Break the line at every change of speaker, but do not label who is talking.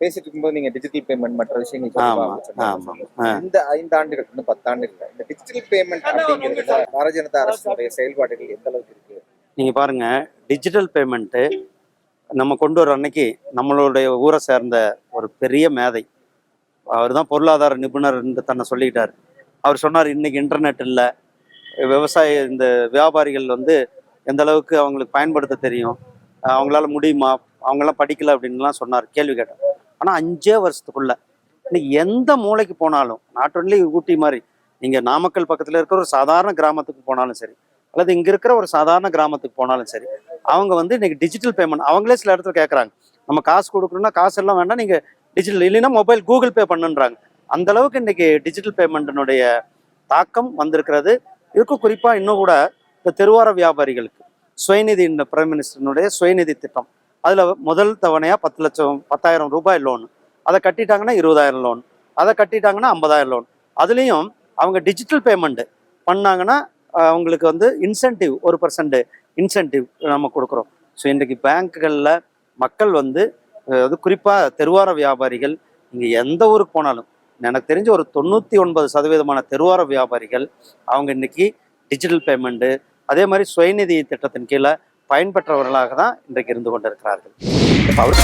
பேசிட்டு இருக்கும்போது நீங்க டிஜிட்டல் பேமெண்ட் மற்ற விஷயங்கள். இந்த ஐந்து ஆண்டுகள் இன்னும் பத்து ஆண்டுகள் இந்த டிஜிட்டல் பேமெண்ட் அப்படிங்கிறதுல பாரதிய ஜனதா அரசுடைய செயல்பாடுகள் எந்த அளவுக்கு இருக்கு?
நீங்க பாருங்க டிஜிட்டல் பேமெண்ட்டு நம்ம கொண்டு வர அன்னைக்கு நம்மளுடைய ஊரை சேர்ந்த ஒரு பெரிய மேதை. அவர் தான் பொருளாதார நிபுணர் என்று தன்னை சொல்லிக்கிட்டார். அவர் சொன்னார் இன்னைக்கு இன்டர்நெட் இல்லை. விவசாய இந்த வியாபாரிகள் வந்து எந்த அளவுக்கு அவங்களுக்கு பயன்படுத்த தெரியும்? அவங்களால முடியுமா? அவங்களாம் படிக்கல அப்படின்லாம் சொன்னார். கேள்வி கேட்டார் ஆனால் அஞ்சே வருஷத்துக்குள்ள. இன்னைக்கு எந்த மூலைக்கு போனாலும் நாட் ஒன்லி ஊட்டி மாதிரி நீங்கள் நாமக்கல் பக்கத்தில் இருக்கிற ஒரு சாதாரண கிராமத்துக்கு போனாலும் சரி அல்லது இங்கே இருக்கிற ஒரு சாதாரண கிராமத்துக்கு போனாலும் சரி அவங்க வந்து இன்னைக்கு டிஜிட்டல் பேமெண்ட் அவங்களே சில இடத்துல கேட்குறாங்க நம்ம காசு கொடுக்கணும்னா காசு எல்லாம் வேண்டாம் நீங்கள் டிஜிட்டல் இல்லைன்னா மொபைல் கூகுள் பே பண்ணுன்றாங்க. அந்த அளவுக்கு இன்னைக்கு டிஜிட்டல் பேமெண்ட்டினுடைய தாக்கம் வந்திருக்கிறது. இதுக்கு குறிப்பாக இன்னும் கூட இந்த தெருவார வியாபாரிகளுக்கு சுயநிதி இந்த பிரைம் மினிஸ்டரினுடைய சுயநிதி திட்டம். அதில் முதல் தவணையாக பத்து லட்சம் பத்தாயிரம் ரூபாய் லோன் அதை கட்டிட்டாங்கன்னா இருபதாயிரம் லோன் அதை கட்டிட்டாங்கன்னா ஐம்பதாயிரம் லோன் அதுலேயும் அவங்க டிஜிட்டல் பேமெண்ட்டு பண்ணாங்கன்னா அவங்களுக்கு வந்து இன்சென்டிவ் ஒரு பர்சன்ட் இன்சென்டிவ் நம்ம கொடுக்குறோம். ஸோ இன்றைக்கு பேங்க்குகளில் மக்கள் வந்து அது குறிப்பாக தெருவார வியாபாரிகள் இங்கே எந்த ஊருக்கு போனாலும் எனக்கு தெரிஞ்ச ஒரு தொண்ணூற்றி ஒன்பது சதவீதமான தெருவார வியாபாரிகள் அவங்க இன்னைக்கு டிஜிட்டல் பேமெண்ட்டு அதே மாதிரி சுயநிதி திட்டத்தின் கீழே பயன்பெற்றவர்களாக தான் இன்றைக்கு இருந்து கொண்டிருக்கிறார்கள். அவர்